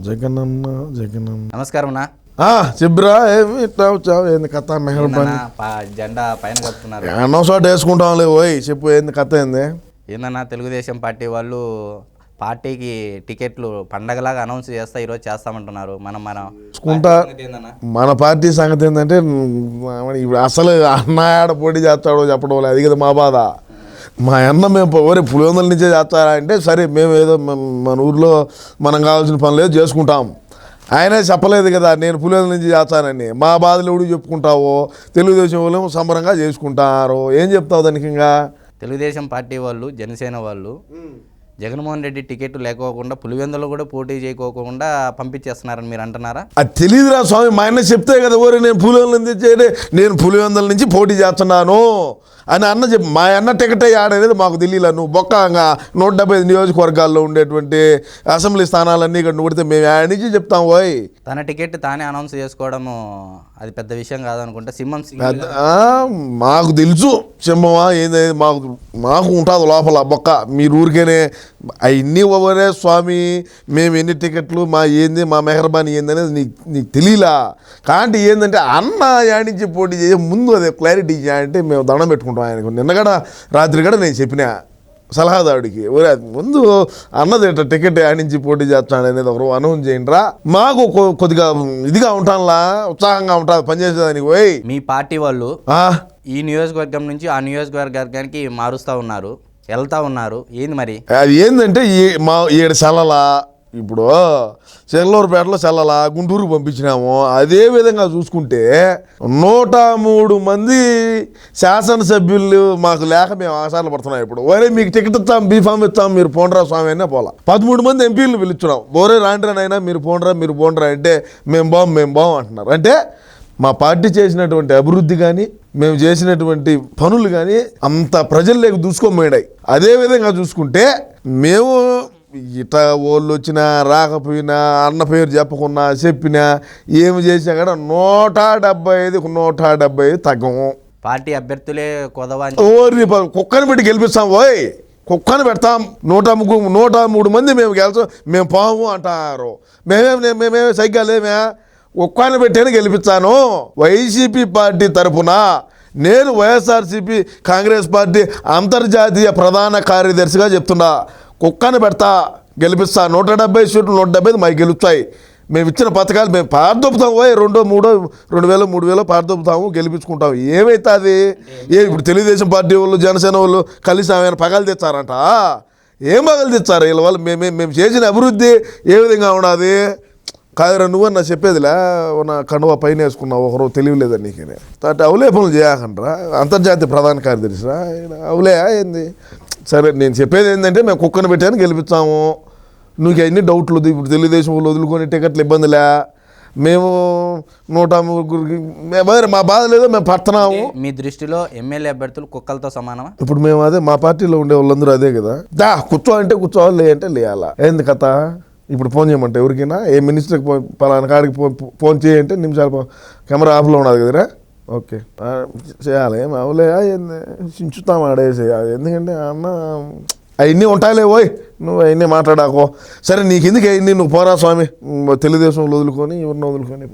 జగనన్న జగనన్న. నమస్కారం అన్న. చెప్పురా ఏమి ఇట్లా వచ్చావు? ఏంది కథ పా- జెండా పైన కప్పుతున్నారు అన్నం షాట్ వేసుకుంటాంలే ఓయ్ చెప్పు ఏంది కథ ఏంది? ఏందన్నా తెలుగుదేశం పార్టీ వాళ్ళు పార్టీకి టికెట్లు పండగలాగా అనౌన్స్ చేస్తా ఈరోజు చేస్తామంటున్నారు. మనం మనం చూసుకుంటా? మన పార్టీ సంగతి ఏంటంటే ఇప్పుడు అసలు అన్న ఆడ పోటీ చేస్తాడో చెప్పడం లేదు. అది కదా మా బాధ. మా అన్న మేము ఓరే పులివెందుల నుంచే చేస్తారా అంటే సరే మేము ఏదో మన- మన ఊర్లో మనం కావాల్సిన పనులు ఏదో చేసుకుంటాం. ఆయనే చెప్పలేదు కదా నేను పులివెందుల నుంచి చేస్తానని. మా బాధలు ఎవడు చెప్పుకుంటావో తెలుగుదేశం వాళ్ళు సంబరంగా చేసుకుంటారు. ఏం చెప్తావు దానికి ఇంకా? తెలుగుదేశం పార్టీ వాళ్ళు జనసేన వాళ్ళు జగన్మోహన్ రెడ్డి టికెట్ లేకోకుండా పులివెందులో కూడా పోటీ చేయకోకుండా పంపించేస్తున్నారని మీరు అంటున్నారా? అది తెలియదురా స్వామి. మా ఆయన చెప్తే కదా ఓరే నేను పులివెందుల నుంచి నేను పులివెందుల నుంచి పోటీ చేస్తున్నాను. అని అన్న చెప్పి మా అన్న టికెట్ ఆడనేది మాకు తెలియలే నువ్వు బొక్క నూట డెబ్బై ఐదు నియోజకవర్గాల్లో ఉండేటువంటి అసెంబ్లీ స్థానాలన్నీ ఇక్కడ నువ్వు మేము ఆడ నుంచి చెప్తాం ఓయ్. తన టికెట్ తానే అనౌన్స్ చేసుకోవడము అది పెద్ద విషయం కాదనుకుంటా. సింహం మాకు తెలుసు. సింహమా ఏంది మాకు మాకు ఉంటుంది లోపల బొక్క. మీరు ఊరికేనే అవన్నీ ఒవరే స్వామి మేము ఎన్ని టికెట్లు మా ఏంది మా మెహర్బానీ ఏంది అనేది నీకు నీకు తెలియలా? కాబట్టి ఏంటంటే అన్న యాడించి పోటీ చేసే ముందు అదే క్లారిటీ అంటే మేము దండం పెట్టుకుంటాం ఆయనకు. నిన్న కూడా రాత్రి కూడా నేను చెప్పిన సలహాదారుడికి ఒరే ముందు అన్నది టికెట్ ఆడించి పోటీ చేస్తాడు అనేది ఒకరు అనౌన్స్ చేయండి రా మాకు కొద్దిగా ఇదిగా ఉంటానులా ఉత్సాహంగా ఉంటుంది పనిచేసేదానికి పోయి మీ పార్టీ వాళ్ళు ఈ నియోజకవర్గం నుంచి ఆ నియోజకవర్గానికి మారుస్తూ ఉన్నారు వెళ్తా ఉన్నారు. ఏంది మరి? అది ఏంటంటే ఈ మా ఏడు చల్లలా ఇప్పుడు చెల్లూరుపేటలో చల్లలా గుంటూరు పంపించినాము. అదే విధంగా చూసుకుంటే నూట మూడు మంది శాసనసభ్యులు మాకు లేక మేము ఆశాలు పడుతున్నాం ఇప్పుడు. ఒరే మీకు టికెట్ ఇస్తాం బీఫామ్ ఇస్తాం మీరు పోండ్రా స్వామి అయినా పోలా. పదమూడు మంది ఎంపీలు పిలుచున్నాం ఓరే రాండ్రానైనా మీరు పోండ్రా మీరు పోండ్రా అంటే మేము బాం మేము బాం అంటున్నారు. అంటే మా పార్టీ చేసినటువంటి అభివృద్ధి కానీ మేము చేసినటువంటి పనులు కానీ అంత ప్రజల్లోకి అదే విధంగా చూసుకుంటే మేము ఇట వాళ్ళు వచ్చినా రాకపోయినా అన్న పేరు చెప్పకున్నా చెప్పినా ఏమి చేసినా కూడా నూట డెబ్బై ఐదు నూట డెబ్బై ఐదు తగ్గము పార్టీ అభ్యర్థులే కొదవా అని ఓరి ప- కుక్కని పెట్టి గెలిపిస్తాం ఓయ్! కుక్కని పెడతాం నూట ముగ్గురు నూట మూడు మంది మేము గెలిచాం మేము పోము అంటారు. మేమేం మేమేమే సైకిల్ లేమే. కుక్కని పెట్టేని గెలిపించాను వైసీపీ పార్టీ తరపున నేను వైఎస్ఆర్సీపీ కాంగ్రెస్ పార్టీ అంతర్జాతీయ ప్రధాన కార్యదర్శిగా చెప్తున్నా. కుక్కని పెడతా గెలిపిస్తా. నూట డెబ్బై సీట్లు నూట డెబ్బై మాకు గెలుస్తాయి. మేము ఇచ్చిన పథకాలు మేము పారదొప్పుతాము పోయి రెండో మూడో రెండు వేలు మూడు వేలు పారదొప్పుతాము గెలిపించుకుంటాము. ఏమైతే అది ఏ ఇప్పుడు తెలుగుదేశం పార్టీ వాళ్ళు జనసేన వాళ్ళు కలిసి ఆమె పగలు తెచ్చారంట. ఏం పగలు తెచ్చారు? వీళ్ళ వాళ్ళు మేము మేము చేసిన అభివృద్ధి ఏ విధంగా ఉన్నది కాదురా నువ్వు నా చెప్పేదిలే నా కండువా పైన వేసుకున్నావు ఒకరు తెలియలేదని నీకు తాటి అవులే పనులు చేయకండ్రా అంతర్జాతీయ ప్రధాన కార్యదర్శిరా అవులే ఏంది? సరే నేను చెప్పేది ఏంటంటే మేము కుక్కను పెట్టాను గెలిపించాము నువ్వు ఎన్ని డౌట్లు. ఇప్పుడు తెలుగుదేశం వాళ్ళు వదులుకొని టికెట్లు ఇబ్బందిలే మేము నూట ముగ్గురికి మే- బాధ లేదో మేము పడుతున్నాము. మీ దృష్టిలో ఎమ్మెల్యే అభ్యర్థులు కుక్కలతో సమానమా? ఇప్పుడు మేము అదే మా పార్టీలో ఉండే వాళ్ళందరూ అదే కదా. దా కూర్చో అంటే కూర్చోవాలి లే అంటే లేయాలా ఏంది కథ? ఇప్పుడు ఫోన్ చేయమంటే ఎవరికైనా ఏ మినిస్టర్కి పలానా కాడికి ఫోన్ ఫోన్ చేయంటే నిమిషాలు కెమెరా ఆఫ్లో ఉన్నది కదరా? ఓకే. చేయాలి ఏం అవలే ఏంది? చించుతాం ఆడేసి ఎందుకంటే అన్న అవన్నీ ఉంటాయిలే ఓయ్ నువ్వు అవన్నీ మాట్లాడాకో. సరే నీకు ఎందుకు అవన్నీ నువ్వు పోరా స్వామి? తెలుగుదేశంలో వదులుకొని ఎవరిని వదులుకొని.